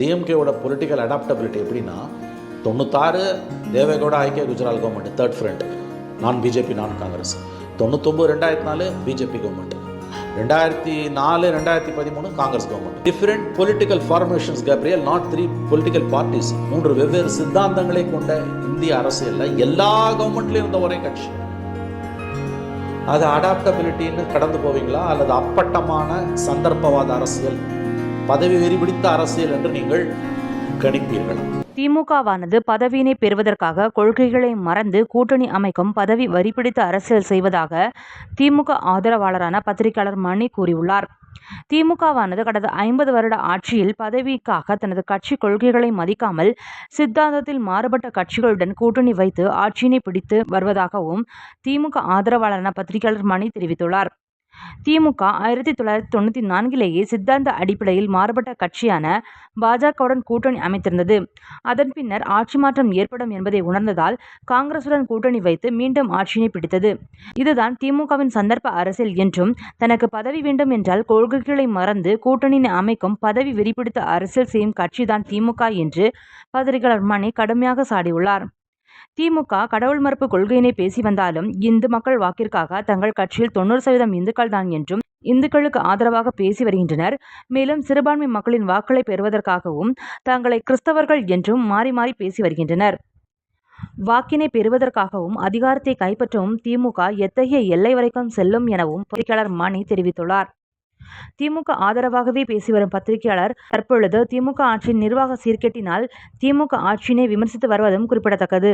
டிஎம்கேவோட political adaptability எப்படின்னா தொண்ணூத்தாறு தேவேகோட ஐக்கிய குஜராத் கவர்மெண்ட் தேர்ட் ஃப்ரண்ட் நான் பிஜேபி நான் காங்கிரஸ். தொண்ணூத்தொம்பது ரெண்டாயிரத்தி நாலு பிஜேபி கவர்மெண்ட் ரெண்டாயிரத்தி நாலு ரெண்டாயிரத்தி பதிமூணு Congress government different political formations Gabriel not three political parties மூன்று வெவ்வேறு சித்தாந்தங்களை கொண்ட இந்திய அரசியலில் எல்லா கவர்மெண்ட்லையும் இருந்த ஒரே கட்சி. அது அடாப்டபிலிட்டின்னு கடந்து போவீங்களா? அல்லது அப்பட்டமான சந்தர்ப்பவாத அரசியல்? பதவி வெறி பிடித்த அரசியல் என்று நீங்கள் கணிப்பீர்களா. திமுகவானது பதவியினை பெறுவதற்காக கொள்கைகளை மறந்து கூட்டணி அமைக்கும் பதவி வரிபிடித்த அரசியல் செய்வதாக திமுக ஆதரவாளரான பத்திரிகையாளர் மணி கூறியுள்ளார். திமுகவானது கடந்த ஐம்பது வருட ஆட்சியில் பதவிக்காக தனது கட்சி கொள்கைகளை மதிக்காமல் சித்தாந்தத்தில் மாறுபட்ட கட்சிகளுடன் கூட்டணி வைத்து ஆட்சியினை பிடித்து வருவதாகவும் திமுக ஆதரவாளரான பத்திரிகையாளர் மணி தெரிவித்துள்ளார். திமுக ஆயிரத்தி தொள்ளாயிரத்தி தொண்ணூற்றி நான்கிலேயே சித்தாந்த அடிப்படையில் மாறுபட்ட கட்சியான பாஜகவுடன் கூட்டணி அமைத்திருந்தது. அதன் பின்னர் ஆட்சி மாற்றம் ஏற்படும் என்பதை உணர்ந்ததால் காங்கிரசுடன் கூட்டணி வைத்து மீண்டும் ஆட்சியினை பிடித்தது. இதுதான் திமுகவின் சந்தர்ப்ப அரசியல் என்றும் தனக்கு பதவி வேண்டும் என்றால் கொள்கைகளை மறந்து கூட்டணியை அமைக்கும் பதவி வெறிபிடித்த அரசியல் செய்யும் கட்சிதான் திமுக என்று பத்திரிகையாளர் மணி கடுமையாக சாடியுள்ளார். திமுக கடவுள் மறுப்பு கொள்கையினை பேசி வந்தாலும் இந்து மக்கள் வாக்கிற்காக தங்கள் கட்சியில் தொண்ணூறு சதவீதம் இந்துக்கள் தான் என்றும் இந்துக்களுக்கு ஆதரவாக பேசி வருகின்றனர். மேலும் சிறுபான்மை மக்களின் வாக்களை பெறுவதற்காகவும் தங்களை கிறிஸ்தவர்கள் என்றும் மாறி மாறி பேசி வருகின்றனர். வாக்கினை பெறுவதற்காகவும் அதிகாரத்தை கைப்பற்றவும் திமுக எத்தகைய எல்லை வரைக்கும் செல்லும் எனவும் பொறியாளர் மணி தெரிவித்துள்ளார். திமுக ஆதரவாகவே பேசி வரும் பத்திரிகையாளர் தற்பொழுது திமுக ஆட்சியின் நிர்வாக சீர்கேட்டினால் திமுக ஆட்சியினை விமர்சித்து வருவதும் குறிப்பிடத்தக்கது.